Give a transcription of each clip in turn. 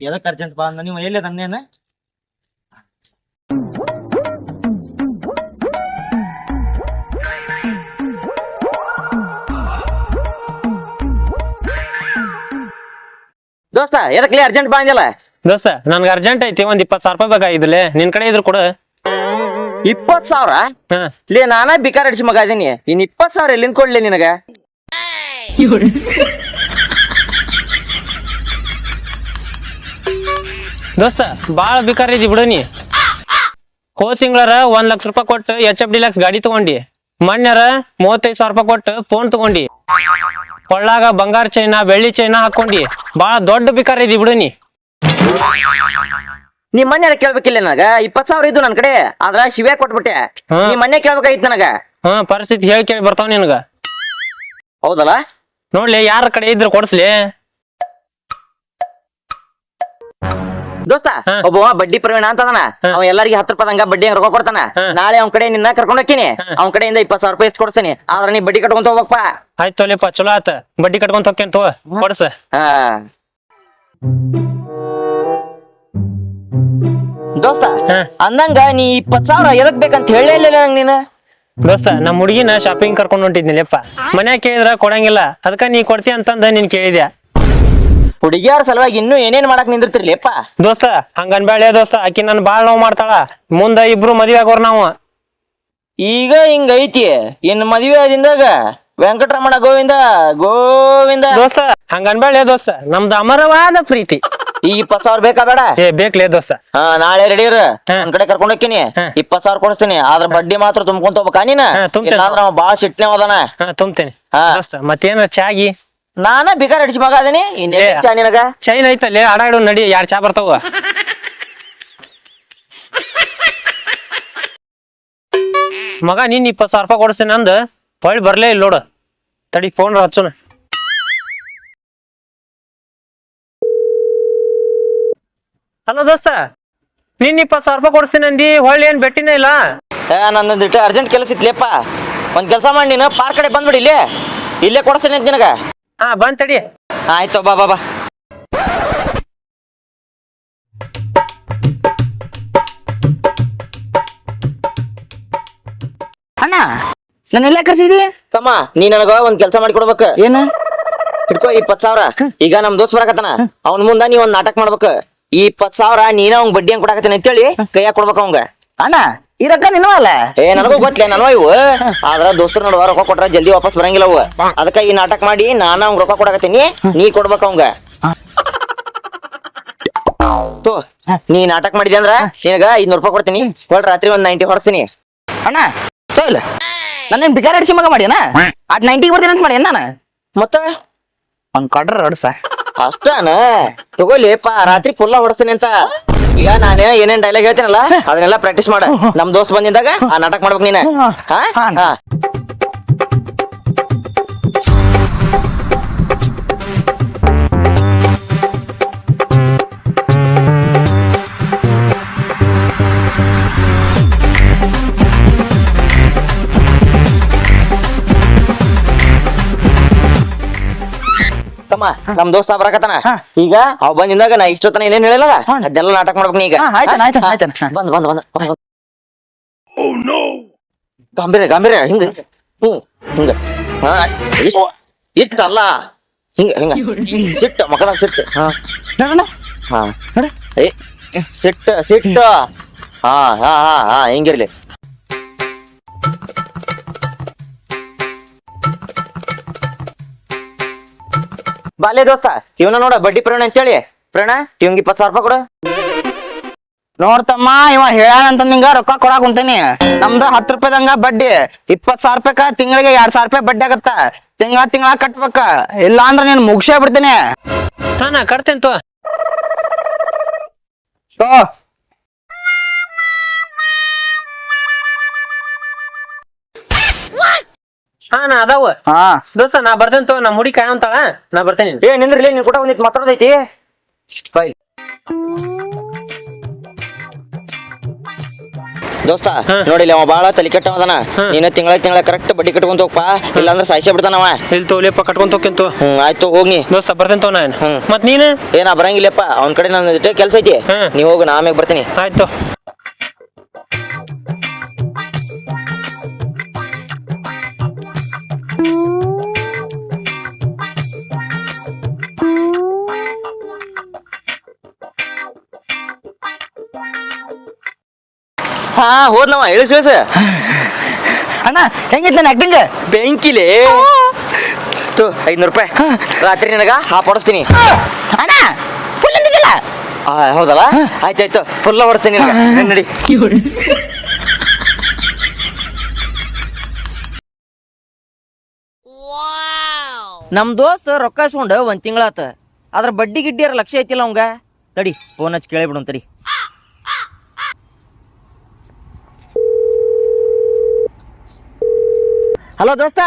ಎದಕ್ ಅರ್ಜೆಂಟ್ ಬಾ ಅಂದ ನೀವು ಎಲ್ಲಿ ತಂದೇನೆ ದೋಸ್ತ ಎದಕ್ಲೆ ಅರ್ಜೆಂಟ್ ಬಾ ಅಂದಿಲ್ಲ ದೋಸ್ತ ನನ್ಗೆ ಅರ್ಜೆಂಟ್ ಐತಿ ಒಂದ್ ಇಪ್ಪತ್ ಸಾವಿರ ರೂಪಾಯಿ ಬೇಕಾಗಿದ್ಲೆ ನಿನ್ ಕಡೆ ಇದ್ರು ಕೊಡು. ಇಪ್ಪತ್ ಸಾವಿರ? ಹಾ. ಲೇ ನಾನಾ ಬಿಕಾರ ಅಡಿಸಿ ಮಗ ಇದೀನಿ ಇನ್ ಇಪ್ಪತ್ ಸಾವಿರ ಎಲ್ಲಿಂದ ಕೊಡ್ಲಿ ನಿನಗ? ದೋಸ್ತ ಬಾಳ ಬಿಕಾರ ಇದ್ದಿ ಬಿಡು ನೀ. ಹೋದ್ ತಿಂಗಳರ ಒಂದ್ ಲಕ್ಷ ರೂಪಾಯಿ ಕೊಟ್ಟು ಎಚ್ ಎಫ್ ಡಿ ಲಕ್ಸ್ ಗಾಡಿ ತಗೊಂಡಿ. ಮಣ್ಣರ ಮೂವತ್ತೈದು ಸಾವಿರ ರೂಪಾಯಿ ಕೊಟ್ಟು ಫೋನ್ ತಗೊಂಡಿ. ಕೊಳ್ಳಾಗ ಬಂಗಾರ ಚೈನಾ ಬೆಳ್ಳಿ ಚೈನಾ ಹಾಕೊಂಡಿ. ಬಾಳ ದೊಡ್ಡ ಬಿಕಾರ ಇದಿ ಬಿಡು ನೀ. ಮನೆ ಮೊನ್ನೆ ಕೇಳ್ಬೇಕಿಲ್ಲ ನನಗ? ಇಪ್ಪತ್ ಸಾವಿರ ಇದ್ದು ನನ್ ಕಡೆ. ಆದ್ರ ಶಿವೆ ಕೊಟ್ಬಿಟ್ಟೆ. ಹಾ. ನೀ ಮನೆ ಕೇಳ್ಬೇಕಾಗಿತ್ತು ನನಗ. ಹಾ ಪರಿಸ್ಥಿತಿ ಹೇಳಿ ಕೇಳಿ ಬರ್ತಾವ ನಿನಗ. ಹೌದಲ್ಲ? ನೋಡ್ಲಿ ಯಾರ ಕಡೆ ಇದ್ರ ಕೊಡ್ಸ್ಲಿ? ದೋಸ್ತ. ಒಬ್ಬ ಬಡ್ಡಿ ಪ್ರವೀಣ ಅಂತದನ. ಅವ್ ಅವ ಎಲ್ಲರಿಗೆ ಹತ್ತು ರೂಪಾಯಿ ಹಂಗ ಬಡ್ಡಿ ರೊಕ್ಕ ಕೊಡ್ತಾನ ನಾಳೆ ಅವ್ನ ಕಡೆ ನಿನ್ನ ಕರ್ಕೊಂಡ್ ಹೋಗ್ತೀನಿ. ಅವ್ನ ಕಡೆಯಿಂದ ಇಪ್ಪತ್ ಸಾವಿರ ರೂಪಾಯಿ ಕೊಡ್ತೀನಿ ಆದ್ರೆ ನೀ ಬಡ್ಡಿ ಕಟ್ಕೊಂತ ಹೋಗಪ್ಪ ಆಯ್ತು ಅಲ್ಲಿಪ್ಪ ಚಲೋ ಆತ. ಬಡ್ಡಿ ಕಟ್ಕೊಂತ ಹೋಗ್ತೇನೆ ತೋ ಕೊಡ್ಸ. ದೋಸ್ತ. ಅಂದಂಗ ನೀ ಇಪ್ಪತ್ ಸಾವಿರ ಎದಕ್ ಬೇಕಂತ ಹೇಳೇ ಇಲ್ಲ ನಂಗ್ ನೀನು? ದೋಸ್ತ ನಮ್ಮ ಹುಡುಗಿನ ಶಾಪಿಂಗ್ ಕರ್ಕೊಂಡು ಹೊಂಟಿದ್ನಿಲ್ಲಪ್ಪ. ಮನ್ಯಾಗ ಕೇಳಿದ್ರ ಕೊಡಂಗಿಲ್ಲ. ಅದಕ್ಕ ನೀ ಕೊಡ್ತಿ ಅಂತಂದ ನೀನ್ ಕೇಳಿದ್ಯಾ? ಹುಡುಗಿಯಾರ ಸಲುವಾಗಿ ಇನ್ನೂ ಏನೇನ್ ಮಾಡಕ್ ನಿಂದಿರ್ತಿರ್ಲಿಪ್ಪ ದೋಸ್ತ ಹಂಗ ಅನ್ಬ್ಯಾಳೆ ದೋಸ್ತ ಆಕಿ ನನ್ ಬಾಳ್ ನೋವು ಮಾಡ್ತಾಳ. ಮುಂದ ಇಬ್ರು ಮದ್ವೆ ಆಗೋರ್ ನಾವು. ಈಗ ಹಿಂಗ ಐತಿ ಇನ್ ಮದ್ವೆ ಆದಿಂದಾಗ ವೆಂಕಟರಮಣ ಗೋವಿಂದ ಗೋವಿಂದ. ದೋಸ್ತ ಹಂಗ ಅನ್ಬ್ಯಾಳೆ ದೋಸ್ತ ನಮ್ದು ಅಮರವಾದ ಪ್ರೀತಿ. ಈ ಇಪ್ಪತ್ ಸಾವಿರ ಬೇಕಾ ಬೇಡ? ಏ ಬೇಕ್ಲೇ ದೋಸ್ತ. ಹಾ ನಾಳೆ ರೆಡಿ ಇರು. ಹಾ. ಕಡೆ ಕರ್ಕೊಂಡ್ ಹೋಗ್ತೀನಿ. ಹಾ. ಇಪ್ಪತ್ ಸಾವಿರ ಕೊಡಿಸ್ತೀನಿ. ಆದ್ರ ಬಡ್ಡಿ ಮಾತ್ರ ತುಂಬ್ಕೊಂತ ಹೋಗ್ಬೇಕಾ ನೀನ? ಹಾ, ತುಂಬ್ತೇನೆ. ಇಲ್ಲಾಂದ್ರ ಅವ ಬಾಳ ಸಿಟ್ನೆ ಹೋದಾನ. ಹಾ ತುಂಬ್ತೇನೆ. ಹಾ. ದೋಸ್ತ ಮತ್ತೇನ ಚಾಗಿ? ನಾನ ಬಿಕಾರ ಅಡಿಸಿ ಮಗ ಅದೀನಿ ಏ. ಚಾ ನಿನಗ? ಚೈನ್ ಐತಲ್ಲೇ ಆಡಾಡು ನಡಿ ಯಾರ್ ಚಾ ಬರ್ತಾವ? ಮಗ ನೀನ್ ಇಪ್ಪತ್ ಸಾವಿರ ರೂಪಾಯಿ ಕೊಡಿಸ್ತೀನಿ ಅಂದ ಹೊಳ್ಳಿ ಬರ್ಲೇ ಇಲ್ಲ ನೋಡು. ತಡಿ ಫೋನ್ ಹಚ್ಚುನ. ಹಲೋ ದೋಸ್ತ ನೀನ್ ಇಪ್ಪತ್ ಸಾವಿರ ರೂಪಾಯಿ ಕೊಡಿಸ್ತೀನಿ ಅಂದಿ ಹೊಳ್ಳಿ ಏನ್ ಬೆಟ್ಟಿನೇ ಇಲ್ಲ? ಏ ನಂದೊಂದ್ ಇಟ್ಟು ಅರ್ಜೆಂಟ್ ಕೆಲಸ ಇತ್ಲೇಪ್ಪ. ಒಂದ್ ಕೆಲಸ ಮಾಡಿ ನೀನು ಪಾರ್ಕ್ ಕಡೆ ಬಂದ್ಬಿಡಿ ಇಲ್ಲೇ. ಇಲ್ಲೇ ಕೊಡಿಸ್ತೀನಿ ಅಂತ ನಿನಗ. ಹಾ ಬಂದ್ ತಡಿ. ಆಯ್ತು ಬಾ ಬಾ ಬಾ. ಅಣ್ಣ ನನ್ನೆಲ್ಲ ಕರ್ಸಿದಿ? ತಮ್ಮ ನೀ ನನಗ ಒಂದ್ ಕೆಲಸ ಮಾಡಿ ಕೊಡ್ಬೇಕು. ಏನ? ಹಿಡ್ಕೋ ಇಪ್ಪತ್ ಸಾವಿರ. ಈಗ ನಮ್ ದೋಸ್ತ್ ಬರಕತ್ತಾನ. ಅವ್ನ ಮುಂದ ನೀ ಒಂದ್ ನಾಟಕ ಮಾಡ್ಬೇಕು. ಈ ಇಪ್ಪತ್ ಸಾವಿರ ನೀನ ಅವ್ನ್ ಬಡ್ಡಿ ಹಂಗ್ ಕೊಡಕತ್ತಾನ ಅಂತೇಳಿ ಕೈಯಾಗ ಕೊಡ್ಬೇಕು ಅವಂಗ. ಅಣ್ಣ ಈ ರೊಕ್ಕ ನಿನ್ನವ ಅಲ್ಲ? ಏ ನನಗೂ ಗೊತ್ತಲೇ ನನವ ಇವು. ಆದ್ರ ದೋಸ್ತರು ನೋಡುವ ರೊಕ್ಕ ಕೊಟ್ರ ಜಲ್ದಿ ವಾಪಸ್ ಬರಂಗಿಲ್ಲ ಅವ. ಅದಕ್ಕ ಈ ನಾಟಕ ಮಾಡಿ ನಾನ ಅವ್ ರೊಕ್ಕ ಕೊಡಕತ್ತೀನಿ. ನೀ ಕೊಡ್ಬೇಕು ಅವಂಗ. ತೋ ನೀ ನಾಟಕ ಮಾಡಿದೆ ಅಂದ್ರ? ನಿನಗ ಐದ್ನೂರ್ ರೂಪಾಯಿ ಕೊಡ್ತೀನಿ. ಹೊಳ್ ರಾತ್ರಿ ಒಂದ್ ನೈಂಟಿ ಹೊಡ್ಸ್ತೀನಿ. ಅಣ್ಣ ಇಲ್ಲ. ನನ್ನ ಬಿಕಾರ ಅಡಿಸಿ ಮಗ ಮಾಡ್ಯಾನ? ಅದ್ ನೈಂಟಿಗೆ ಬರ್ತೀನಿ ಅಂತ ಮಾಡಿ ಅಣ್ಣ ಮತ್ತ? ಅವ್ನ್ ಕೊಡ್ರ ಹೊಡ್ಸ ಅಷ್ಟನ? ತಗೋಲಿಪ್ಪ ರಾತ್ರಿ ಪುಲ್ಲ ಹೊಡ್ಸ್ತೀನಿ ಅಂತ. ಈಗ ನಾನು ಏನೇನ್ ಡೈಲಾಗ್ ಹೇಳ್ತೀನಲ್ಲ ಅದನ್ನೆಲ್ಲ ಪ್ರಾಕ್ಟೀಸ್ ಮಾಡ. ನಮ್ ದೋಸ್ತ್ ಬಂದಿದ್ದಾಗ ಆ ನಾಟಕ ಮಾಡ್ಬೇಕು ನೀನ. ಹಾ. ತಮ್ಮ. ನಮ್ ದೋಸ್ತ ಬರಕತನ ಹಾ. ಈಗ ಅವ್ ಬಂದಿಂದಾಗ ನಾ ಇಷ್ಟೊತ್ತನ ಏನೇನ್ ಹೇಳಿಲ್ಲ ಅದೆಲ್ಲ ನಾಟಕ ಮಾಡ್ಬೇಕು ನೀ ಈಗ. ಗಂಭೀರ. ಬಂದ್ ಬಂದ್ ಬಂದ್ ಗಾಂಭೀರ್ಯ ಹಿಂಗ. ಹ್ಮ್ ಹಿಂಗ. ಹಾ ಇಷ್ಟ ಇಷ್ಟಲ್ಲ. ಹಿಂಗ ಹಿಂಗ. ಸಿಟ್ಟು ಮಕದಾಗ ಸಿಟ್ಟು. ಹಾ. ನೋಡಣ್ಣ. ಹಾ. ನೋಡ. ಏ ಸಿಟ್ಟು ಸಿಟ್ಟು. ಹಾ ಹಾ ಹಾ ಹಾ ಹಿಂಗಿರ್ಲಿ. ಬಾಲೆ ದೋಸ್ತ ಇವನ ನೋಡ ಬಡ್ಡಿ ಪ್ರವೀಣ ಅಂತೇಳಿ ಪ್ರಣ ಇವಂಗ ಇಪ್ಪತ್ ಸಾವಿರ ರೂಪಾಯಿ ಕೊಡು. ನೋಡ್ತಮ್ಮ ಇವ ಹೇಳಾನಂತ ನಿಂಗ ರೊಕ್ಕ ಕೊಡಾಕ್ ಕುಂತೀನಿ. ನಮ್ದು ಹತ್ತು ರೂಪಾಯಿದಂಗ ಬಡ್ಡಿ. ಇಪ್ಪತ್ ಸಾವಿರ ರೂಪಾಯಿಕ ತಿಂಗಳಿಗೆ ಎರಡ್ ಸಾವಿರ ರೂಪಾಯಿ ಬಡ್ಡಿ ಆಗತ್ತ. ತಿಂಗಳ ತಿಂಗಳ ಕಟ್ಬೇಕ. ಇಲ್ಲಾಂದ್ರ ನೀನ್ ಮುಗ್ಸೇ ಬಿಡ್ತೀನಿ. ಹಾ ನಾ ಕಟ್ತೇನೆ ತೋ. ನಾ ಅದಾವ. ಹಾ. ದೋಸ್ತ ನಾ ಬರ್ತೇನೆ ತೋ ನಮ್ಮ ಹುಡಿ ಕಾಯಂತಾಳ ನಾ ಬರ್ತೇನೆ. ಏ ನಿಂದ್ರಲಿ ನೀನ್ ಕೂಡ ಒಂದಿಟ್ಟು ಮಾತಾಡೋದೈತಿ? ಫೈಲ್ ದೋಸ್ತ. ನೋಡಿಲ್ಲ ಅವ ಬಾಳ ತಲೆ ಕೆಟ್ಟವದನ. ನೀನ ತಿಂಗಳ ತಿಂಗಳ ಕರೆಕ್ಟ್ ಬಡ್ಡಿ ಕಟ್ಕೊಂತ ಹೋಗ್ಪಾ. ಇಲ್ಲಾಂದ್ರೆ ಬಿಡ್ತಾನ ಅವ. ಇಲ್ಲಿ ತೋಲಿಯಪ್ಪ ಕಟ್ಕೊಂತ ಹೋಗ್ಕಿಂತು ಹ್ಮ್ ಆಯ್ತು ಹೋಗ್ನಿ. ದೋಸ್ತ ಬರ್ತೇನೆ ತೋ ನಾನು. ಮತ್ ನೀನು? ಏನ ಬರಂಗಿಲ್ಲಪ್ಪ. ಅವ್ನ ಕಡೆ ನನ್ನ ಕೆಲಸ ಕೆಲ್ಸ ಐತಿ ನೀ ನೀವ್ ಹೋಗು ನಾ ಆಮ್ಯಾಗ ಬರ್ತೀನಿ. ಆಯ್ತು ಹಾ ಹೋದ್ನವ ಇಳಿಸ್ ಇಳಿಸ ಅಣ್ಣ ಹೆಂಗಿತ್ತು ನನ್ನ ಆಕ್ಟಿಂಗ್ ಬೆಂಕಿಲೆ. ತು ಐದ್ನೂರು ರೂಪಾಯಿ. ರಾತ್ರಿ ನಿನಗ ಹಾ ಹೊಡಿಸ್ತೀನಿ ಅಣ್ಣ ಫುಲ್ ಆ, ಹೌದಲ್ಲ? ಆಯ್ತಾಯ್ತು ಫುಲ್ಲ ಹೊಡಿಸ್ತೀನಿ ನಡಿ, ನಡಿ ನಮ್ ದೋಸ್ತ ರೊಕ್ಕ ಇಸ್ಕೊಂಡು ಒಂದ್ ತಿಂಗಳಾತ ಅದ್ರ ಬಡ್ಡಿ ಗಿಡ್ಡಿಯರ ಲಕ್ಷ ಐತಿಲ್ಲ ಅವಂಗ? ತಡಿ ಫೋನ್ ಹಚ್ಚಿ ಕೇಳಿ ಬಿಡು ತಡಿ. ಹಲೋ ದೋಸ್ತ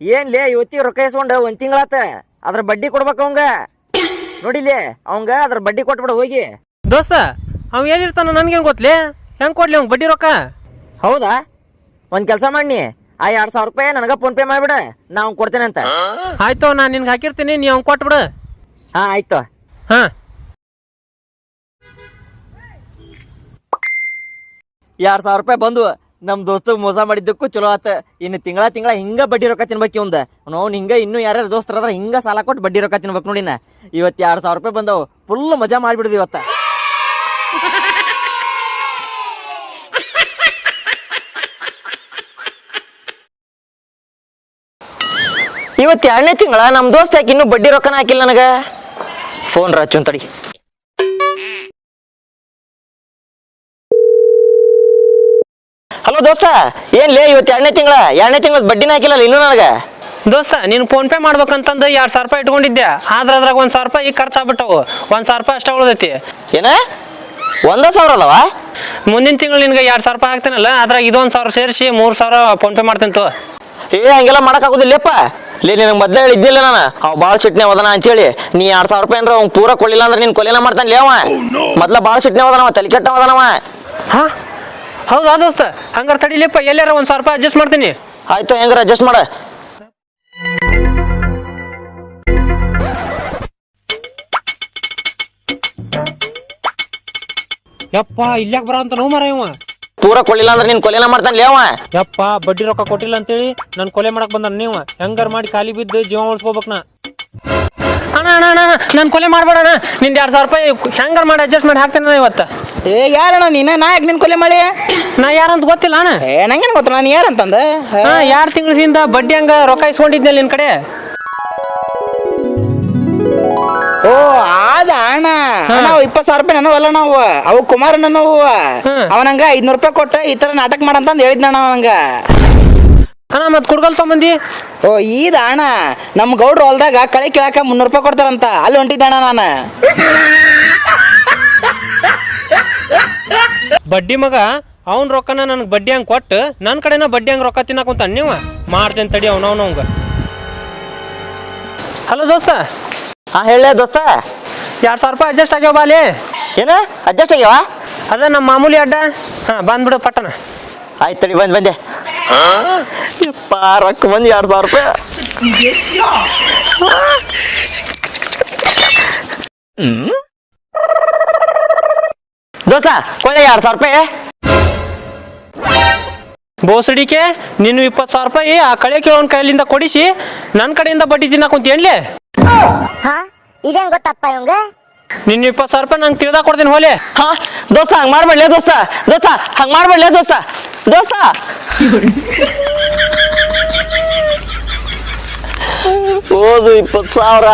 ಏನ್ ಲೇ ಇವತ್ತಿ ರೊಕ್ಕ ಇಸ್ಕೊಂಡು ಒಂದ್ ತಿಂಗಳಾತ ಅದ್ರ ಬಡ್ಡಿ ಕೊಡ್ಬೇಕ ಅವಂಗ? ನೋಡಿಲಿ ಅವಂಗ ಅದ್ರ ಬಡ್ಡಿ ಕೊಟ್ಬಿಡ ಹೋಗಿ. ದೋಸ್ತ ಅವ್ ಏನಿರ್ತಾನ ನನ್ಗೇನು ಗೊತ್ತಲೇ ಹೆಂಗ್ ಕೊಡ್ಲಿ ಅವ್ ಬಡ್ಡಿ ರೊಕ್ಕ? ಹೌದಾ? ಒಂದ್ ಕೆಲಸ ಮಾಡಿ ಆ ಎರಡ್ ಸಾವಿರ ರೂಪಾಯಿ ನನಗ ಫೋನ್ ಪೇ ಮಾಡ್ಬಿಡ ನಾ ಅವ್ನ್ ಕೊಡ್ತೇನೆ ಅಂತ. ಆಯ್ತು ನಾ ನಿನ್ಗೆ ಹಾಕಿರ್ತೀನಿ ನೀ ಅವ್ನ್ ಕೊಟ್ಬಿಡು. ಹಾ ಆಯ್ತು. ಹಾ. ಎರಡ್ ಸಾವಿರ ರೂಪಾಯಿ ಬಂದು ನಮ್ ದೋಸ್ತ ಮೋಸ ಮಾಡಿದ್ದಕ್ಕೂ ಚಲೋ ಆತ. ಇನ್ನು ತಿಂಗಳ ತಿಂಗಳ ಹಿಂಗ ಬಡ್ಡಿ ರೊಕ್ಕ ತಿನ್ಬೇಕು ಇವಂದ. ಅವ್ನು ಹಿಂಗ ಇನ್ನು ಯಾರ್ಯಾರ ದೋಸ್ತರ ಅದ್ರ ಹಿಂಗ ಸಾಲ ಕೊಟ್ಟು ಬಡ್ಡಿ ರೊಕ್ಕ ತಿನ್ಬೇಕು ನೋಡಿನ ಇವತ್ತು ಎರಡ್ ಸಾವಿರ ರೂಪಾಯಿ ಬಂದವು ಫುಲ್ ಮಜಾ ಮಾಡ್ಬಿಡುದು ಇವತ್ತ. ಇವತ್ತು ಎರಡನೇ ತಿಂಗಳ ನಮ್ ದೋಸ್ತ ಯಾಕೆ ಇನ್ನೂ ಬಡ್ಡಿ ರೊಕ್ಕನ ಹಾಕಿಲ್ಲ ನನಗ? ಫೋನ್ ರಾಚುನ್ ತಡಿ. ಹಲೋ ದೋಸ್ತ ಏನ್ ಲೇ ಇವತ್ತು ಎರಡನೇ ತಿಂಗಳ? ಎರಡನೇ ತಿಂಗಳ ಬಡ್ಡಿನ ಹಾಕಿಲ್ಲ ಇನ್ನೂ ನನಗ? ದೋಸ್ತ ನೀನು ಫೋನ್ ಪೇ ಮಾಡ್ಬೇಕಂತಂದು ಎರಡ್ ಸಾವಿರ ರೂಪಾಯಿ ಇಟ್ಕೊಂಡಿದ್ದೆ. ಆದ್ರೆ ಅದ್ರಾಗ ಒಂದ್ ಸಾವಿರ ರೂಪಾಯಿ ಖರ್ಚು ಆಗ್ಬಿಟ್ಟವು. ಒಂದ್ ಸಾವಿರ ರೂಪಾಯಿ ಅಷ್ಟೇ ಉಳ್ದೈತಿ. ಏನ? ಒಂದ ಸಾವಿರ ಅಲ್ಲವಾ? ಮುಂದಿನ ತಿಂಗಳು ನಿನ್ಗೆ ಎರಡ್ ಸಾವಿರ ರೂಪಾಯಿ ಹಾಕ್ತೀನಲ್ಲ ಅದ್ರಾಗ ಇದೊಂದ್ ಸಾವಿರ ಸೇರಿಸಿ ಮೂರ್ ಸಾವಿರ ಫೋನ್ ಪೇ ಮಾಡ್ತೀನಿ ತೋ ಏ ಹಂಗೆಲ್ಲ ಮಾಡಕ್ ಆಗುದಿಲ್ಲಪ್ಪ ಲೇ ನಿನಗೆ ಮೊದ್ಲೇ ಹೇಳಿದ್ದಿಲ್ಲ ನಾನು. ಅವ್ ಭಾಳ ಸಿಟ್ನೆ ಹೋದನ ಅಂತೇಳಿ. ನೀ ಎರಡ್ ಸಾವಿರ ರೂಪಾಯಿ ಅಂದ್ರೆ ಅವ್ನು ಪೂರ ಕೊಡ್ಲಿಲ್ಲ ಅಂದ್ರೆ ನೀನು ಕೊಲೆನ ಮಾಡ್ತಾನೆ ಲೇ ಅವ. ಮೊದ್ಲ ಭಾಳ ಸಿಟ್ನೆ ಹೋದನವ ತಲೆ ಕೆಟ್ಟ ಹೋದನವ ಹಾ? ಹೌದಾ ದೋಸ್ತ? ಹಂಗಾರೆ ತಡಿಲಿಪ್ಪ ಎಲ್ಲಾರ ಒಂದ್ ಸಾವಿರ ರೂಪಾಯಿ ಅಡ್ಜಸ್ಟ್ ಮಾಡ್ತೀನಿ. ಆಯ್ತು ಹೆಂಗಾರ ಅಡ್ಜಸ್ಟ್ ಮಾಡ. ಯಪ್ಪ ಇಲ್ಯಾಕ್ ಬರ ಅಂತ ನೋವು ಮರ ಇವ? ಪೂರ ಕೊಡ್ಲಿಲ್ಲ ಅಂದ್ರೆ ನೀನ್ ಕೊಲೆನ ಮಾಡ್ತಾನೆ ಲೇವ. ಯಪ್ಪ ಬಡ್ಡಿ ರೊಕ್ಕ ಕೊಟ್ಟಿಲ್ಲ ಅಂತೇಳಿ ನನ್ ಕೊಲೆ ಮಾಡಕ್ ಬಂದ ನೀವ. ಹೆಂಗಾರ ಮಾಡಿ ಖಾಲಿ ಬಿದ್ದು ಜೀವ ಉಳಿಸ್ಕೋಬೇಕು ನಾ. ಅಣ್ಣ ಅಣ್ಣ ಅಣ್ಣ ನನ್ ಕೊಲೆ ಮಾಡ್ಬೇಡಣ ನಿಂದ ಎರಡ್ ಸಾವಿರ ರೂಪಾಯಿ ಹೆಂಗಾರ ಮಾಡಿ ಅಡ್ಜಸ್ಟ್ ಮಾಡಿ ಹಾಕ್ತೇನೆ ಇವತ್ತ. ಏ ಯಾರಣ್ಣ ನೀನ? ನಾ ಯಾಕೆ ನಿನ್ ಕೊಲೆ ಮಾಡಿ? ನಾ ಯಾರಂತ ಗೊತ್ತಿಲ್ಲ ಅಣ್ಣ. ಏ ನಂಗೇನ್ ಗೊತ್ತಿಲ್ಲ ನಾನು ಯಾರಂತಂದ ಹಾ ಎರಡ್ ತಿಂಗಳಿಂದ ಬಡ್ಡಿ ಹಂಗ ರೊಕ್ಕ ಇಸ್ಕೊಂಡಿದ್ನಲ್ಲ ನಿನ್ ಕಡೆ? ಓ ಆದ ಅಣ್ಣ. ನಾವು ಇಪ್ಪತ್ ಸಾವಿರ ರೂಪಾಯಿ ನನವಲ್ಲ ನಾವು ಅವು. ಕುಮಾರ ನನವು. ಅವನಂಗ ಐದ್ನೂರು ರೂಪಾಯಿ ಕೊಟ್ಟ ಈ ತರ ನಾಟಕ ಮಾಡಂತಂದ್ ಹೇಳಿದ್ನಣ್ಣ ಅವನಂಗ ಅಣ್ಣ ಮತ್ ಕುಡ್ಗಲ್ ತಗೊಂಬಂದಿ? ಓ ಈದ ಅಣ್ಣ. ನಮ್ಮ ಗೌಡ್ರು ಹೊಲ್ದಾಗ ಕಳೆ ಕೇಳಾಕ ಮುನ್ನೂರು ರೂಪಾಯಿ ಕೊಡ್ತಾರಂತ. ಅಲ್ಲಿ ಹೊಂಟಿದ್ದಣ್ಣ ನಾನು. ಬಡ್ಡಿ ಮಗ ಅವ್ನ ರೊಕ್ಕನ ನನಗೆ ಬಡ್ಡಿ ಹಂಗೆ ಕೊಟ್ಟು ನನ್ನ ಕಡೆನ ಬಡ್ಡಿ ಹಂಗೆ ರೊಕ್ಕ ತಿನ್ನಕುಂತ ನೀವು? ಮಾಡ್ತೇನೆ ತಡಿ ಅವನವನವಂಗ ಹಲೋ ದೋಸ್ತ. ಹಾ ಹೇಳ ದೋಸ್ತ. ಎರಡು ಸಾವಿರ ರೂಪಾಯಿ ಅಡ್ಜಸ್ಟ್ ಆಗ್ಯಾವ ಬಾಲಿ ಏನ? ಅಡ್ಜಸ್ಟ್ ಆಗ್ಯಾವ? ಅದ ನಮ್ಮ ಮಾಮೂಲಿ ಅಡ್ಡ. ಹಾ ಬಂದ್ಬಿಡು ಪಟ್ಟಣ. ಆಯ್ತು ತಡಿ ಬಂದ್ ಬಂದೆ. ಯಪ್ಪ ರೊಕ್ಕ ಬಂದು ಎರಡು ಸಾವಿರ ರೂಪಾಯಿ. ದೋಸ ಕೊಳೆ ಎರಡು ಸಾವಿರ ರೂಪಾಯಿ. ಬೋಸಡಿಕೆ ನೀನು ಇಪ್ಪತ್ತು ಸಾವಿರ ರೂಪಾಯಿ ಆ ಕಳೆ ಕೇಳೋನ್ ಕೈಲಿಂದ ಕೊಡಿಸಿ ನನ್ನ ಕಡೆಯಿಂದ ಬಡ್ಡಿ ತಿನ್ನಕುಂತ ಏನ್ಲೆ ಹಾ? ಇದೇನ್ ಗೊತ್ತಪ್ಪ ಇವಂಗ? ನಿನ್ನ ಇಪ್ಪತ್ತು ಸಾವಿರ ರೂಪಾಯಿ ನಂಗೆ ತಿಳ್ದಾ ಕೊಡ್ತೀನಿ ಹೋಲೆ ಹಾ ದೋಸ್ತ ಹಂಗ್ ಮಾಡ್ಬೇಡ್ಲೇ ದೋಸ್ತ. ದೋಸ್ತ ಹಂಗ್ ಮಾಡ್ಬೇಡ್ಲೇ ದೋಸ್ತ. ದೋಸ್ತ. ಓದು ಇಪ್ಪತ್ತು ಸಾವಿರ.